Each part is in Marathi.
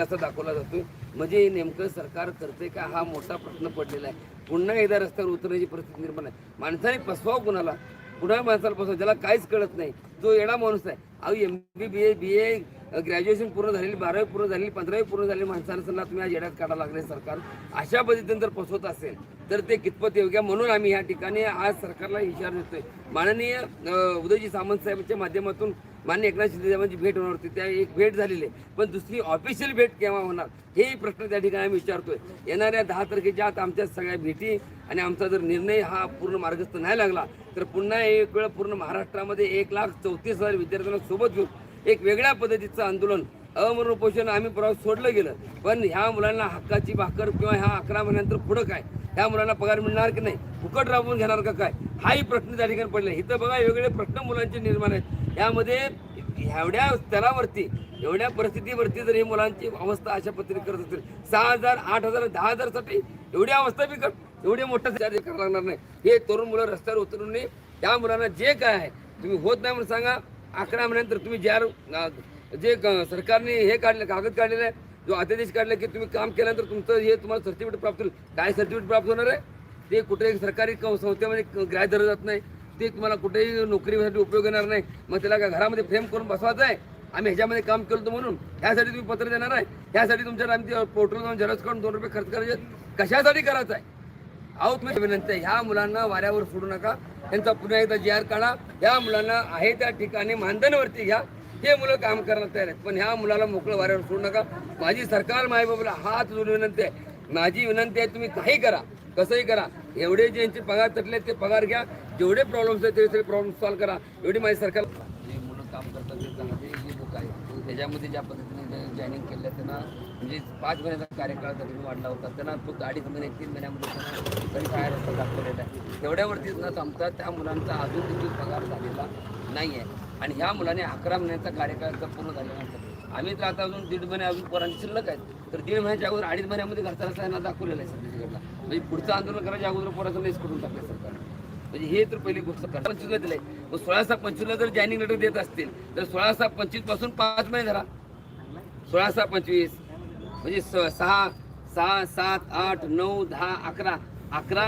असा दाखवला जातो. म्हणजे नेमकं सरकार करते का? हा मोठा प्रश्न पडलेला आहे. पुन्हा एकदा रस्त्यावर उतरण्याची परिस्थिती निर्माण आहे. माणसाने फसवाव कुणाला? कुणा माणसाला फसवा ज्याला काहीच कळत नाही. तो येडा माणूस आहे. अहो M B B A B A graduation पूर्ण झालेली बारावी पूर्ण झालेली पंधरावी पूर्ण झालेली माणसाला सल्ला तुम्ही आज येड्यात काढा लागले सरकार. अशा पद्धतीने जर फसवत असेल तर ते कितपत योग्य म्हणून आम्ही या ठिकाणी आज सरकारला इशारा देतोय. माननीय उदयजी सामंत साहेबांच्या माध्यमातून मान्य एकनाथ शिंदे साहेबांची भेट होणार होती. त्या एक भेट झालेली आहे. पण दुसरी ऑफिशियल भेट केव्हा होणार हेही प्रश्न त्या ठिकाणी आम्ही विचारतोय. येणाऱ्या दहा तारखेच्या आत आमच्या सगळ्या भेटी आणि आमचा जर निर्णय हा पूर्ण मार्गस्थ नाही लागला तर पुन्हा एक वेळ पूर्ण महाराष्ट्रामध्ये एक लाख चौतीस हजार विद्यार्थ्यांना सोबत घेऊन एक वेगळ्या पद्धतीचं आंदोलन अमरण उपोषण आम्ही परवा सोडलं गेलं. पण ह्या मुलांना हक्काची भाकर किंवा ह्या अकरा महिन्यानंतर पुढं काय? ह्या मुलांना पगार मिळणार की नाही? फुकट राबवून घेणार का काय? हाही प्रश्न त्या ठिकाणी पडले इथं बघा वेगवेगळे प्रश्न मुलांचे निर्माण आहेत. यामध्ये एवढ्या स्तरावरती एवढ्या परिस्थितीवरती जर ही मुलांची अवस्था अशा पद्धतीने करत असतील सहा हजार आठ हजार दहा हजारसाठी एवढी अवस्था बिकट एवढे मोठं चार्ज करावं लागणार नाही. हे तरुण मुलं रस्त्यावर उतरून नये त्या मुलांना जे काय आहे तुम्ही होत नाही म्हणून सांगा. अकरा महिन्यानंतर तुम्ही ज्या जे सरकारने हे काढले कागद काढलेलं आहे जो अध्यादेश काढला की तुम्ही काम केल्यानंतर तुमचं हे तुम्हाला सर्टिफिकेट प्राप्त होईल. काय सर्टिफिकेट प्राप्त होणार आहे? ते कुठेही सरकारी संस्थेमध्ये ग्राह्य धरलं जात नाही. ते तुम्हाला कुठेही नोकरीसाठी उपयोग येणार नाही. मग त्याला काय घरामध्ये फ्रेम करून बसवायचं आहे. आम्ही ह्याच्यामध्ये काम केलं होतं म्हणून. ह्यासाठी तुम्ही पत्र देणार आहे. ह्यासाठी तुमच्या आम्ही पोर्टल जाऊन झेरॉक्स काढून दोन रुपये खर्च करायचे कशासाठी करायचं आहे? अहो तुम्ही विनंती आहे. ह्या मुलांना वाऱ्यावर सोडू नका. त्यांचा पुन्हा एकदा जी आर काढा. ह्या मुलांना आहे त्या ठिकाणी मानधनवरती घ्या. हे मुलं काम करायला तयार आहेत. पण ह्या मुलाला मोकळं वाऱ्यावर सोडू नका. माझी सरकार मायबाबाला हात जोडून विनंती आहे. माझी विनंती आहे तुम्ही काही करा. कसंही करा. एवढे ज्यांचे पगार तटले ते पगार घ्या. जेवढे प्रॉब्लेम्स आहेत ते सगळे प्रॉब्लेम सॉल्व्ह करा. एवढी माझी सरकार जे मुलं काम करतात ते चांगले जे लोक त्याच्यामध्ये ज्या पद्धतीने जॉईनिंग केलं त्यांना म्हणजे पाच महिन्याचा कार्यकाळ त्यांनी वाढला होता. त्यांना फक्त अडीच महिने तीन महिन्यामध्ये त्यांना तरी काय रस्ता दाखवलेला आहे. तेवढ्यावरतीच न थांबता त्या मुलांचा अजून देखील पगार झालेला नाही आहे आणि ह्या मुलाने अकरा महिन्याचा कार्यकाळ पूर्ण झाल्यानंतर आम्ही तर आता अजून दीड महिने अजून पोरांची शिल्लक आहेत. तर दीड महिन्याच्या अगोदर अडीच महिन्यामध्ये घरचा रस्ता यांना दाखवलेला आहे छत्तीसगडला म्हणजे पुढचं आंदोलन करायच्या अगोदर पोराचं लेस करून टाकलं सरकार म्हणजे हे तर पहिली गोष्ट करा पंचवीसला दिलंय. मग सोळा सहा पंचवीसला जर जॉईनिंग लेटर देत असतील तर सोळा सहा पंचवीसपासून पाच महिने धरा सोळा सहा पंचवीस. म्हणजे स- सहा सहा सात आठ नऊ दहा अकरा. अकरा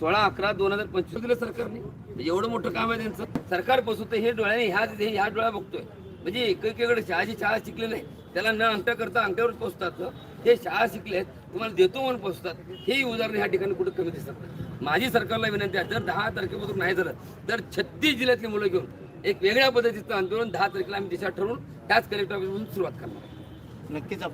सोळा अकरा दोन हजार पंचवीस दिलं सरकारने. म्हणजे एवढं मोठं काम आहे त्यांचं. सरकार बसवतं हे डोळ्याने ह्या हे ह्या डोळ्या बघतोय. म्हणजे एकेकडे शाळाची शाळा शिकलेलं नाही त्याला न अंगठा करता अंगठ्यावर पोचतात. हे शाळा शिकले तुम्हाला देतो म्हणून पोचतात. हे उदाहरण ह्या ठिकाणी कुठं कमी दिसत माझी सरकारला विनंती आहे जर दहा तारखेपासून नाही झालं तर छत्तीस जिल्ह्यातली मुलं घेऊन एक वेगळ्या पद्धतीचं आंदोलन दहा तारखेला आम्ही दिशा ठरवून त्याच कलेक्टर ऑफिसमधून सुरुवात करणार. नक्कीच आपण